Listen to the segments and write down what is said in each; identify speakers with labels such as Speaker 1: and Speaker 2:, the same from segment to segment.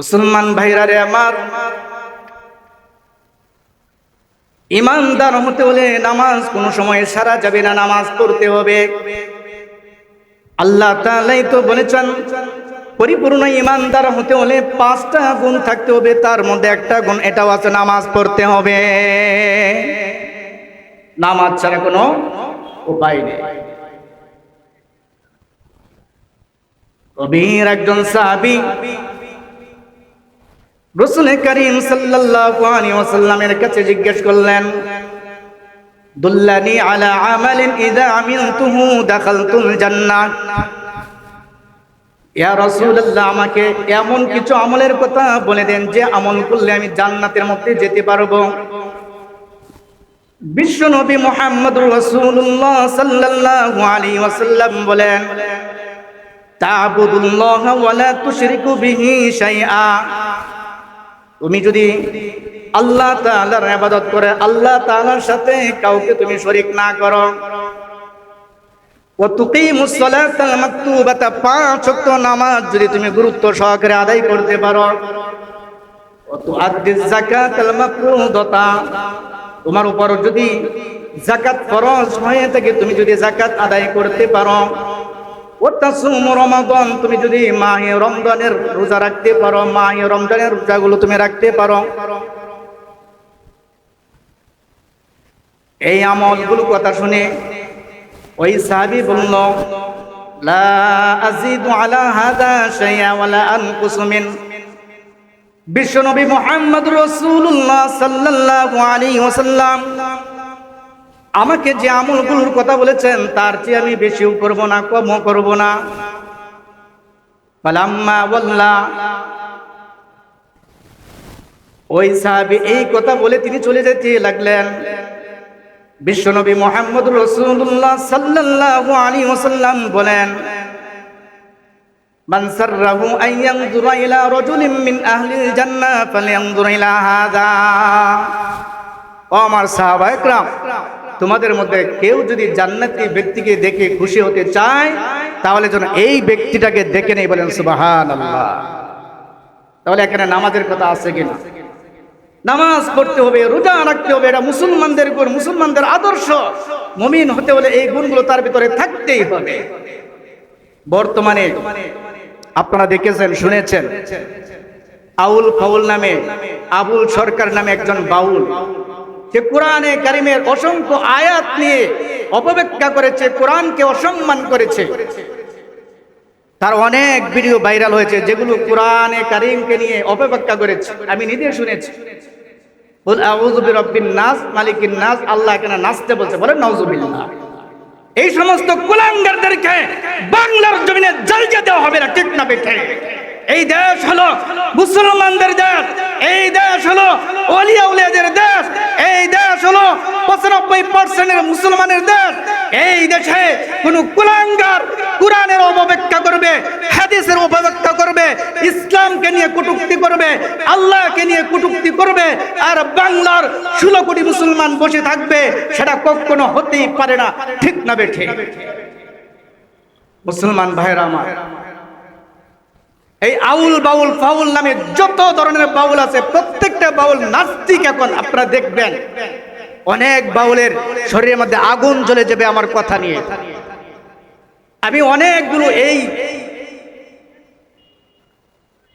Speaker 1: মুসলমান ভাইরা রে আমার, ইমানদার হতে হলে নামাজ কোন সময় সারা যাবে না, নামাজ পড়তে হবে। আল্লাহ তালাই তো বলেছেন, পরিপূর্ণ ইমানদার হতে হলে পাঁচটা গুণ থাকতে হবে, তার মধ্যে একটা গুণ এটাও আছে, নামাজ পড়তে হবে। নামাজ ছাড়া কোনো উপায় নেই। কবির একজন সাহাবী রসুল করিম ওয়াসাল্লামের কাছে জিজ্ঞেস করলেন, দুল্লানি আলা আমালিন ইযা আমিলতুহু দাখালতুল জান্নাহ ইয়া রাসূলুল্লাহ, আমাকে এমন কিছু আমলের কথা বলে দেন যে আমল করলে আমি জান্নাতের মধ্যে যেতে পারব। বিশ্ব নবী মুহাম্মদুর রাসূলুল্লাহ সাল্লাল্লাহু আলাইহি ওয়াসাল্লাম বলেন তা'বুদুল্লাহ ওয়া লা তুশরিকু বিহি শাইআ। তুমি যদি আল্লাহ তাআলার ইবাদত করে, আল্লাহ তাআলার সাথে কাউকে তুমি শরীক না করো। নামাজ যদি তুমি আদায় তোমার উপর যদি জাকাত ফরজ হয়ে থাকে, তুমি যদি যাকাত আদায় করতে পারো। তুমি যদি মাহে রমজানের রোজা রাখতে পারো, মাহে রমজানের রোজাগুলো তুমি রাখতে পারো। এই আমলগুলো কথা শুনে ওই সাহাবী বলল, লা আযীদু আলা হাদা শাইআ ওয়ালা আনকুসু বিশ্বনবী মুহাম্মদ রাসূলুল্লাহ সাল্লাল্লাহু আলাইহি ওয়াসাল্লাম আমাকে যে আমলগুলোর কথা বলেছেন তার চেয়ে আমি বেশিও করব না কমও করব না পালাম্মা বললা ওই সাহাবি এই কথা বলে তিনি চলে যেতে লাগলেন বিশ্বনবী মোহাম্মদ রসুল্লাহ সাল্লাল্লাহু আলাইহি ওয়াসাল্লাম বলেন من سره أن ينظر إلى رجل من أهل الجنة فلينظر إلى هذا ও আমার সাহাবা একরাম তোমাদের মধ্যে কেউ যদি জান্নাতি ব্যক্তিকে দেখে খুশি হতে চায়, তাহলে যেন এই ব্যক্তিটাকে দেখে নেই বলেন সুবাহান আল্লাহ তাহলে এখানে নামাজের কথা আছে কিনা? নামাজ পড়তে হবে, রোজা রাখতে হবে, এটা মুসলমানদের গুণ মুসলমানদের আদর্শ। মমিন হতে হলে এই গুণগুলো তার ভিতরে থাকতেই হবে। বর্তমানে আপনারা দেখেছেন, শুনেছেন, আউল ফাউল নামে, আবুল সরকার নামে একজন বাউল। যে কোরআনে কারিমের অসংখ্য আয়াত নিয়ে অপব্যাখ্যা করেছে, কোরআনকে অসম্মান করেছে। তার অনেক ভিডিও ভাইরাল হয়েছে যেগুলো কোরআনে কারিমকে নিয়ে অপব্যাখ্যা করেছে। আমি নিজে শুনেছি। আল্লাহ নাচতে বলছে। এই সমস্ত বাংলার দেওয়া হবে না এই দেশ এই দেশ হলো পঁচানব্বই পার্সেন্টের মুসলমানের দেশ। এই দেশে কোন কুলাঙ্গার কোরআনের অপব্যাখ্যা করবে, হাদিসের অপব্যাখ্যা করবে, ইসলামকে নিয়ে কটুক্তি করবে, আল্লাহকে নিয়ে কটুক্তি করবে, আর বাংলার ষোলো কোটি মুসলমান বসে থাকবে, সেটা কখনো হতেই পারে না। ঠিক না বেঠে মুসলমান ভাইরা আমার এই আউল বাউল ফাউল নামে যত ধরনের বাউল আছে, প্রত্যেকটা বাউল নাস্তিক এখন আপনারা দেখবেন। অনেক বাউলের শরীরের মধ্যে আগুন জ্বলে যাবে আমার কথা নিয়ে। আমি অনেকগুলো এই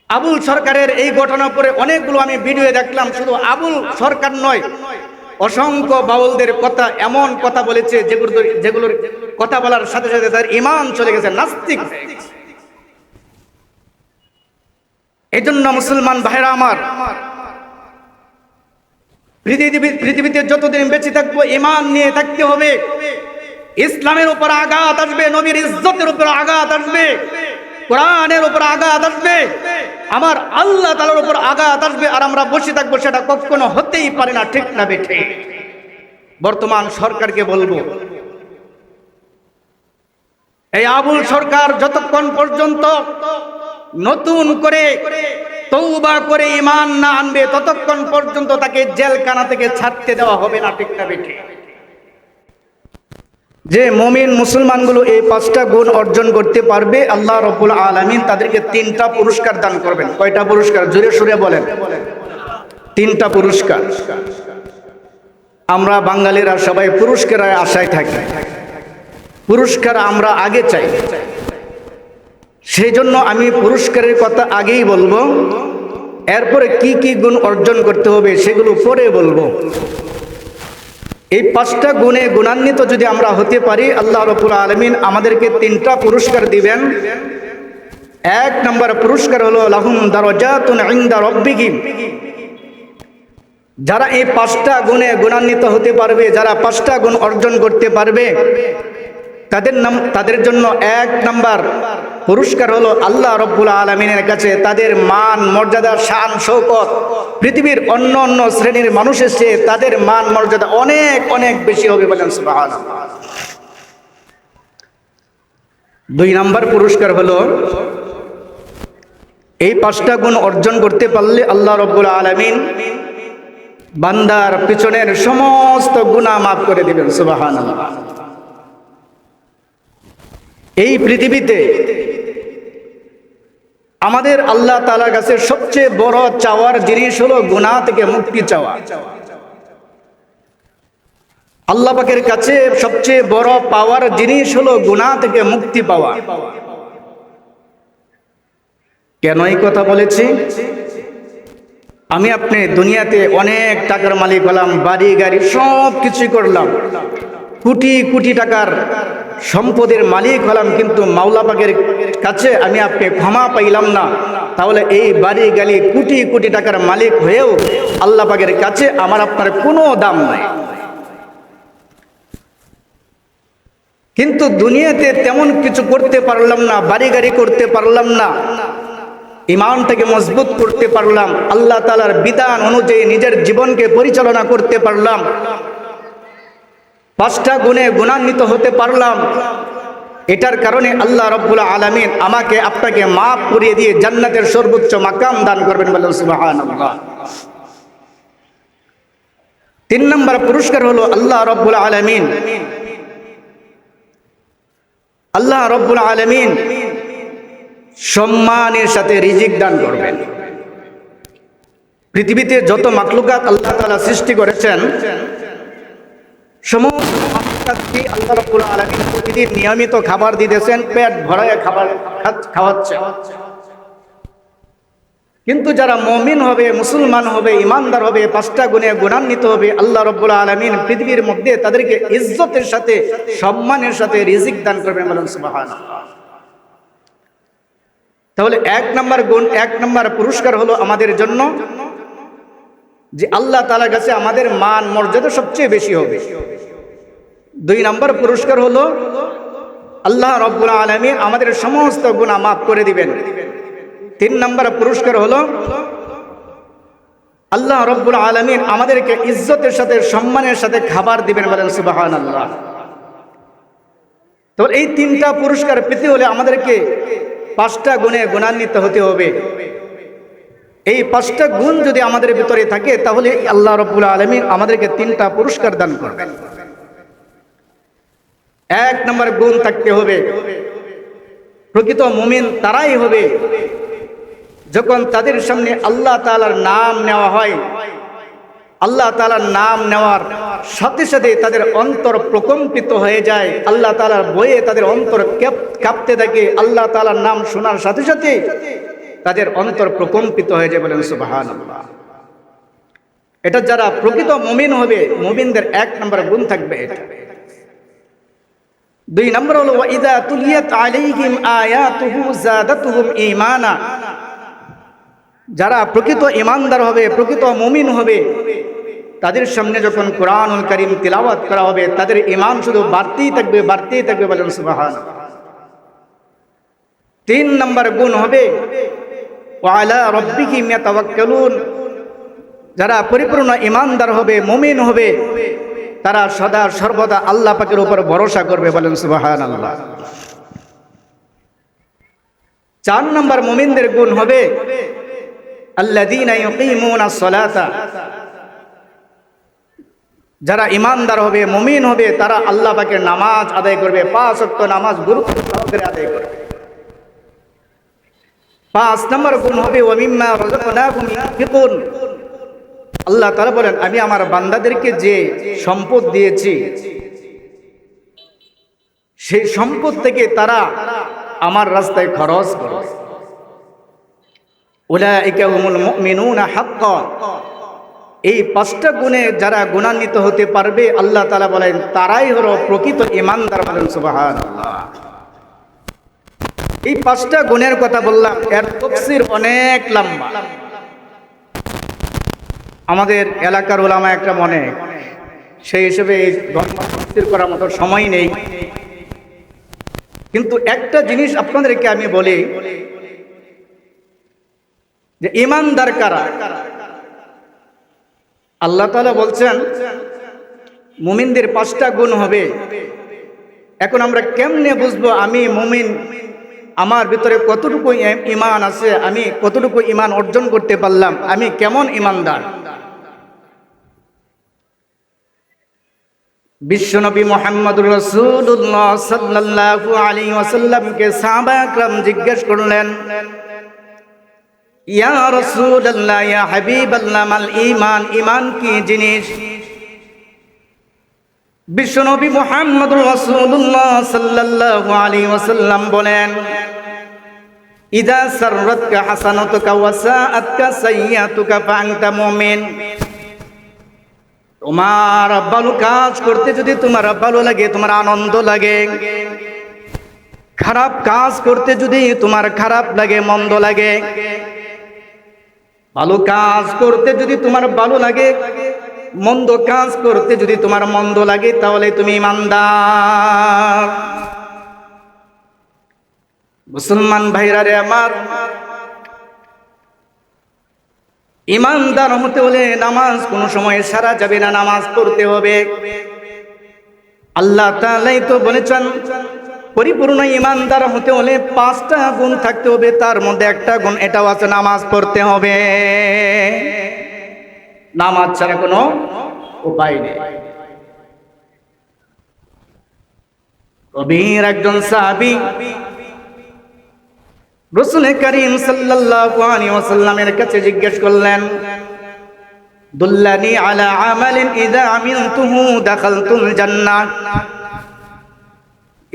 Speaker 1: আবুল সরকারের এই ঘটনার পরে অনেকগুলো আমি ভিডিও দেখলাম, শুধু আবুল সরকার নয়, অসংখ্য বাউলদের কথা, এমন কথা বলেছে যেগুলো যেগুলোর কথা বলার সাথে সাথে তার ইমান চলে গেছে, নাস্তিক। এই জন্য মুসলমান ভাইরা আমার পৃথিবীতে যতদিন বেঁচে থাকব ইমান নিয়ে থাকতে হবে। ইসলামের উপর আঘাত আসবে, নবীর ইজ্জতের উপর আঘাত আসবে, কোরআনের উপর আঘাত আসবে, আমার আল্লাহ তালার উপর আঘাত আসবে, আর আমরা বসে থাকব সেটা কখনো হতেই পারে না, ঠিক না বেঠে বর্তমান সরকারকে বলব, এই আবুল সরকার যতক্ষণ পর্যন্ত নতুন করে তৌবা করে ইমান না আনবে ততক্ষণ পর্যন্ত তাকে জেলখানা থেকে ছাড়তে দেওয়া হবে না, ঠিক না বেঠে? যে মমিন মুসলমানগুলো এই পাঁচটা গুণ অর্জন করতে পারবে, আল্লাহ রব্বুল আলমিন তাদেরকে তিনটা পুরস্কার দান করবেন। কয়টা পুরস্কার? জোরে সুরে বলেন। তিনটা পুরস্কার। আমরা বাঙালিরা সবাই পুরস্কারের আশায় থাকি। পুরস্কার আমরা আগে চাই। সেই জন্য আমি পুরস্কারের কথা আগেই বলব। এরপরে কি কি গুণ অর্জন করতে হবে সেগুলো পরে বলব। এই পাঁচটা গুণে গুণান্বিত যদি আমরা হতে পারি, আল্লাহ রবুল আলমিন আমাদেরকে তিনটা পুরস্কার দিবেন। এক নম্বর পুরস্কার হলো, লাহুম দারজাতুন যারা এই পাঁচটা গুণে গুণান্বিত হতে পারবে, যারা পাঁচটা গুণ অর্জন করতে পারবে, তাদের নাম, তাদের জন্য এক নাম্বার পুরস্কার হলো আল্লাহ রব্বুল আলমিনের কাছে তাদের মান, মর্যাদা, শান, শৌকত পৃথিবীর অন্য অন্য শ্রেণির মানুষের চেয়ে তাদের মান, মর্যাদা অনেক অনেক বেশি হবে বলেন। দুই নাম্বার পুরস্কার হলো, এই পাঁচটা গুণ অর্জন করতে পারলে আল্লাহ রব্বুল আলমিন বান্দার পিছনের সমস্ত গুণা মাফ করে দিবেন সুবাহান এই পৃথিবীতে আমাদের আল্লাহ তালার কাছে সবচেয়ে বড় চাওয়ার জিনিস হলো গুণা থেকে মুক্তি চাওয়া। আল্লাহ পাকের কাছে সবচেয়ে বড় পাওয়ার জিনিস হলো গুণা থেকে মুক্তি পাওয়া। কেন এই কথা বলেছি? আমি আপনি দুনিয়াতে অনেক টাকার মালিক হলাম, বাড়ি, গাড়ি সব কিছুই করলাম। কোটি কোটি টাকার সম্পদের মালিক হলাম কিন্তু মাওলাবাগের কাছে আমি আপনি ক্ষমা পাইলাম না। তাহলে এই বাড়ি গাড়ি কোটি কোটি টাকার মালিক হয়েও আল্লাহ পাকের কাছে আমার আপনার কোনো দাম নাই। কিন্তু দুনিয়াতে তেমন কিছু করতে পারলাম না বাড়ি গাড়ি করতে পারলাম না। ইমানটাকে মজবুত করতে পারলাম, আল্লাহ তালার বিধান অনুযায়ী নিজের জীবনকে পরিচালনা করতে পারলাম। পাঁচটা গুণে গুণান্বিত হতে পারলাম। এটার কারণে আল্লাহ রব্বুল আলমিন আমাকে, আপনাকে মাফ করিয়ে দিয়ে জান্নাতের সর্বোচ্চ মাকাম দান করবেন সুবাহান তিন নম্বর পুরস্কার হলো আল্লাহ রব্বুল আলমিন। আল্লাহ রব্বুল আলমিন সম্মানের সাথে রিজিক দান করবেন। পৃথিবীতে যত মাকলুকাত আল্লাহ তালা সৃষ্টি করেছেন সমস্ত আল্লাহ নিয়মিত খাবার দিতেছেন, পেট ভরায় খাবার খাওয়াচ্ছে। কিন্তু যারা মমিন হবে, মুসলমান হবে, ইমানদার হবে, পাঁচটা গুণে গুণান্বিত হবে, আল্লাহ রব্বুল আলমিন পৃথিবীর মধ্যে তাদেরকে ইজ্জতের সাথে, সম্মানের সাথে রিজিক দান করবেন বলেন তাহলে এক নম্বর গুণ, এক নম্বর পুরস্কার হলো আমাদের জন্য যে আল্লাহ তালার কাছে আমাদের মান, মর্যাদা সবচেয়ে বেশি হবে। দুই নম্বর পুরস্কার হলো আল্লাহ রব্বুল আলমী আমাদের সমস্ত গুণা মাফ করে দিবেন। তিন নম্বর পুরস্কার হলো আল্লাহ রব্বুল আলমিন আমাদেরকে ইজ্জতের সাথে, সম্মানের সাথে খাবার দিবেন বলেন সুবাহান আল্লাহ তো এই তিনটা পুরস্কার পেতে হলে আমাদেরকে পাঁচটা গুণে গুণান্বিত হতে হবে। এই পাঁচটা গুণ যদি আমাদের ভিতরে থাকে, তাহলে আল্লাহ রব্বুল আলমী আমাদেরকে তিনটা পুরস্কার দান করবেন। এক নম্বর গুণ থাকতে হবে। প্রকৃত মুমিন তারাই হবে। যখন তাদের সামনে আল্লাহ তালার নাম নেওয়া হয়, আল্লাহ তালার নাম নেওয়ার সাথে সাথে তাদের অন্তর প্রকম্পিত হয়ে যায়। আল্লাহ তালার বইয়ে তাদের অন্তর কেপ- কাঁপতে থাকে। আল্লাহ তালার নাম শোনার সাথে সাথে তাদের অন্তর প্রকম্পিত হয়ে যায় বলেন সুবাহান এটা যারা প্রকৃত মুমিন হবে, মুমিনদের এক নম্বর গুণ থাকবে। এটা দুই নম্বর হলো ইদা তুলিয়াত আলাইহিম আয়াতুহু জাদাতুহুম ঈমানা। যারা প্রকৃত ইমানদার হবে, প্রকৃত মুমিন হবে, তাদের সামনে যখন কোরআনুল করিম তিলাওয়াত করা হবে, তাদের ইমান শুধু বাড়তেই থাকবে বাড়তেই থাকবে বলেন সুবাহান তিন নম্বর গুণ হবে ওয়ালা রব্বিকি মিয়াতাওয়াক্কালুন যারা পরিপূর্ণ ইমানদার হবে, মুমিন হবে তারা সদা সর্বদা আল্লাহ পাকের উপর ভরসা করবে বলেন সুবাহান আল্লাহ চার নম্বর মুমিনদের গুণ হবে যারা ইমানদার হবে, মুমিন হবে, তারা আল্লাহ পাকের নামাজ আদায় করবে, পাঁচ অক্ট নামাজ গুরুত্ব সহকারে আদায় করবে। পাঁচ নম্বর গুণ হবে আল্লাহ তাআলা বলেন, আমি আমার বান্দাদেরকে যে সম্পদ দিয়েছি, সেই সম্পদ থেকে তারা আমার রাস্তায় খরচ করে। এই পাঁচটা গুণে যারা গুণান্বিত হতে পারবে, আল্লাহ তাআলা বলেন, তারাই হলো প্রকৃত ইমানদার বলেন, সুবহানাল্লাহ। এই পাঁচটা গুণের কথা বললাম, এর তফসির অনেক লম্বা। আমাদের এলাকার ওলামা একটা মনে, সেই হিসেবে এই ধর্ম তফসির করার মতো সময় নেই। কিন্তু একটা জিনিস আপনাদেরকে আমি বলি, যে ইমানদার কারা? আল্লাহ তাআলা বলছেন, মুমিনদের পাঁচটা গুণ হবে। এখন আমরা কেমনে বুঝব আমি মুমিন, আমার ভিতরে কতটুকু ইমান আছে, আমি কতটুকু ইমান অর্জন করতে পারলাম, আমি কেমন ইমানদার? বিশ্বনবী মোহাম্মদুর রসুল্লাহ সাল্লাল্লাহু আলাইহি ওয়াসাল্লামকে সাহাবা একরাম জিজ্ঞেস করলেন, ইয়া রাসূলুল্লাহ, ইয়া হাবিবাল্লাহ, মাল ঈমান ঈমান কি জিনিস? বিশ্বনবী রাসূলুল্লাহ সাল্লাল্লাহু ওয়াসাল্লাম বলেন, ইদা ফাআনতা মুমিন। তোমার ভালো কাজ করতে যদি তোমার ভালো লাগে, তোমার আনন্দ লাগে। খারাপ কাজ করতে যদি তোমার খারাপ লাগে, মন্দ লাগে। ভালো কাজ করতে যদি তোমার ভালো লাগে, মন্দ কাজ করতে যদি তোমার মন্দ লাগে, তাহলে তুমি ইমানদার। মুসলমান ভাইরা রে আমার ইমানদার হতে হলে নামাজ কোনো সময় সারা যাবে না, নামাজ পড়তে হবে। আল্লাহ তাআলাই তো বলেছেন, পরিপূর্ণ ইমানদার হতে হলে পাঁচটা গুণ থাকতে হবে, তার মধ্যে একটা গুণ এটাও আছে, নামাজ পড়তে হবে। নামাজ ছাড়া কোনো উপায় নেই। কবির একজন সাহাবী রসুল করিম ওয়াসাল্লামের কাছে জিজ্ঞেস করলেন, দুল্লানি আলা আমালিন ইযা আমিলতুহু দাখালতুল জান্নাহ?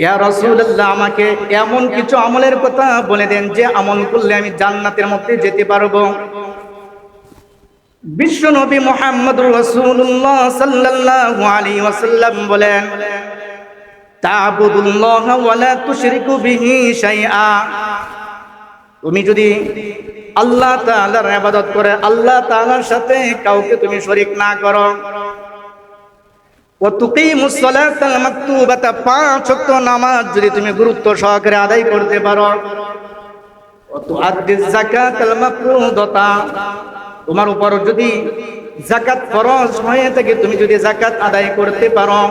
Speaker 1: ইয়া রাসূলুল্লাহ, আমাকে এমন কিছু আমলের কথা বলে দেন যে আমল করলে আমি জান্নাতের মধ্যে যেতে পারব। বিশ্ব নবী মুহাম্মদুর রাসূলুল্লাহ সাল্লাল্লাহু আলাইহি ওয়াসাল্লাম বলেন, তা'বুদুল্লাহ ওয়া লা তুশরিকু বিহি শাইআ। তুমি যদি আল্লাহ তাআলার ইবাদত করে, আল্লাহ তাআলার সাথে কাউকে তুমি শরীক না করো। পাঁচ নামাজ যদি তুমি গুরুত্ব সহকারে আদায় করতে পারো। তোমার উপর যদি যাকাত ফরজ হয়ে থাকে, তুমি যদি যাকাত আদায় করতে পারো।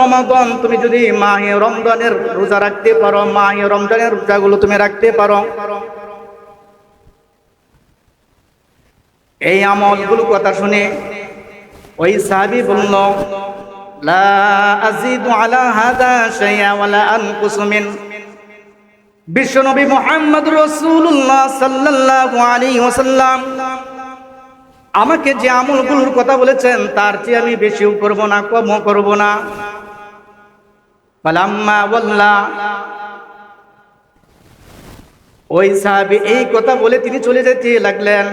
Speaker 1: রমাদান, তুমি যদি মাহে রমজানের রোজা রাখতে পারো, মাহে রমজানের রোজাগুলো তুমি রাখতে পারো। এই আমলগুলো কথা শুনে ওই সাহাবী বলল, লা আযীদু আলা হাদা শাইআ ওয়ালা আনকুসু বিশ্বনবী মুহাম্মদ রাসূলুল্লাহ সাল্লাল্লাহু আলাইহি আমাকে যে আমলগুলোর কথা বলেছেন তার চেয়ে আমি বেশিও করব না কমও করব না পালাম্মা বললা ওই সাহাবি এই কথা বলে তিনি চলে যেতে লাগলেন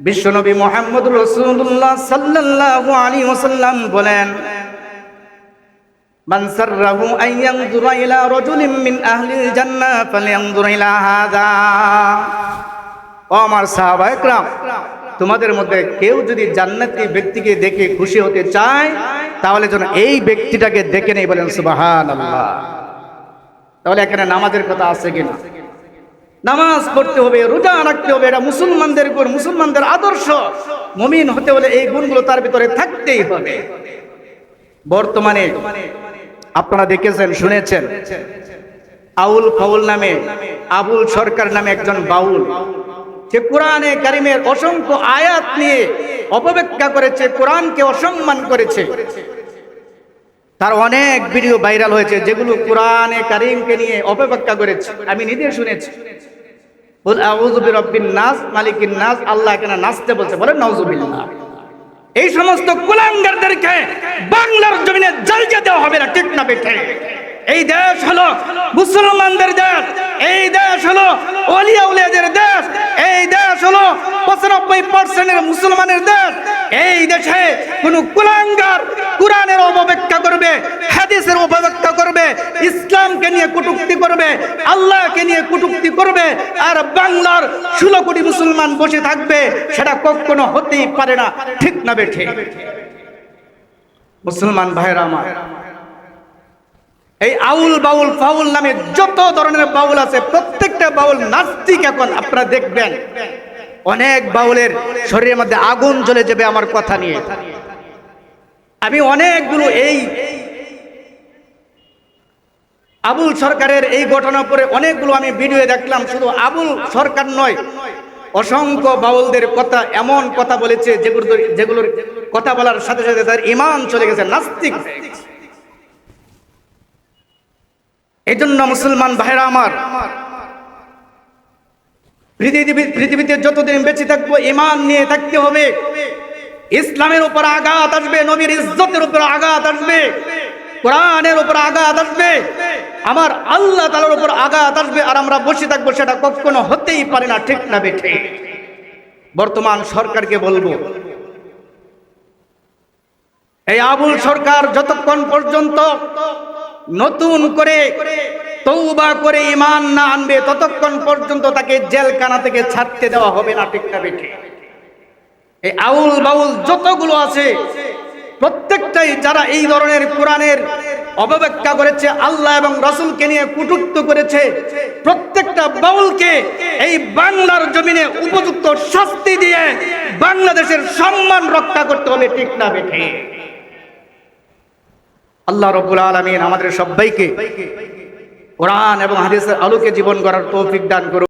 Speaker 1: বিশ্বনবী মোহাম্মদ রসুল্লাহ সাল্লাল্লাহু আলাইহি ওয়াসাল্লাম বলেন من سره أن ينظر إلى رجل من أهل الجنة فلينظر إلى هذا ও আমার সাহাবা একরাম তোমাদের মধ্যে কেউ যদি জান্নাতি ব্যক্তিকে দেখে খুশি হতে চায়, তাহলে যেন এই ব্যক্তিটাকে দেখে নেই বলেন সুবাহান আল্লাহ তাহলে এখানে নামাজের কথা আছে কিনা? নামাজ পড়তে হবে, রোজা রাখতে হবে, এটা মুসলমানদের গুণ মুসলমানদের আদর্শ। মমিন হতে হলে এই গুণগুলো তার ভিতরে থাকতেই হবে। বর্তমানে আপনারা দেখেছেন, শুনেছেন, আউল ফাউল নামে আবুল সরকার নামে একজন বাউল। সে কোরআনে কারিমের অসংখ্য আয়াত নিয়ে অপব্যাখ্যা করেছে, কোরআনকে অসম্মান করেছে। তার অনেক ভিডিও ভাইরাল হয়েছে, যেগুলো কোরআনে কারিমকে নিয়ে অপব্যাখ্যা করেছে। আমি নিজে শুনেছি। নাস নাস আল্লাহ কেন নাচতে বলছে। এই সমস্ত কুলাঙ্গারদেরকে বাংলার জমিনে জায়গা দেওয়া হবে না, ঠিক না, বেঠে। এই দেশ হলো মুসলমানদের দেশ, এই দেশ হলো অলিয়া উলিয়াদের দেশ, এই দেশ হলো পঁচানব্বই পার্সেন্টের মুসলমানের দেশ। এই দেশে কোন কুলাঙ্গার কোরআনের অপব্যাখ্যা করবে, হাদিসের অপব্যাখ্যা করবে, ইসলামকে নিয়ে কটুক্তি করবে, আল্লাহকে নিয়ে কটুক্তি করবে, আর বাংলার ষোলো কোটি মুসলমান বসে থাকবে, সেটা কখনো হতেই পারে না। ঠিক না বেঠে মুসলমান ভাইরা আমার এই আউল বাউল ফাউল নামে যত ধরনের বাউল আছে, প্রত্যেকটা বাউল নাস্তিক এখন আপনারা দেখবেন। অনেক বাউলের শরীরের মধ্যে আগুন জ্বলে যাবে আমার কথা নিয়ে। আমি অনেকগুলো এই আবুল সরকারের এই ঘটনা পরে অনেকগুলো আমি ভিডিও দেখলাম, শুধু আবুল সরকার নয়, অসংখ্য বাউলদের কথা, এমন কথা বলেছে যেগুলো যেগুলোর কথা বলার সাথে সাথে তার ইমান চলে গেছে, নাস্তিক। হয়ে গেছে। এই জন্য মুসলমান ভাইরা আমার পৃথিবীতে যতদিন বেঁচে থাকব ইমান নিয়ে থাকতে হবে ইসলামের উপর আঘাত আসবে, নবীর ইজ্জতের উপর আঘাত আসবে, কোরআনের উপর আঘাত আসবে, আমার আল্লাহ তালার উপর আঘাত আসবে, আর আমরা বসে থাকব সেটা কখনো হতেই পারে না, ঠিক না বেঠে বর্তমান সরকারকে বলব, এই আবুল সরকার যতক্ষণ পর্যন্ত নতুন করে তৌবা করে ইমান না আনবে, ততক্ষণ পর্যন্ত তাকে জেলখানা থেকে ছাড়তে দেওয়া হবে না, ঠিক বেঠে? এই আউল বাউল যতগুলো আছে, প্রত্যেকটাই যারা এই ধরনের কোরআনের অপব্যাখ্যা করেছে, আল্লাহ এবং রসুলকে নিয়ে কুটুক্ত করেছে, প্রত্যেকটা বাউলকে এই বাংলার জমিনে উপযুক্ত শাস্তি দিয়ে বাংলাদেশের সম্মান রক্ষা করতে হবে, ঠিক না বেঠে? আল্লাহ রব্বুল আলমিন আমাদের সবাইকে কোরআন এবং হাদিসের আলোকে জীবন করার তৌফিক দান করুন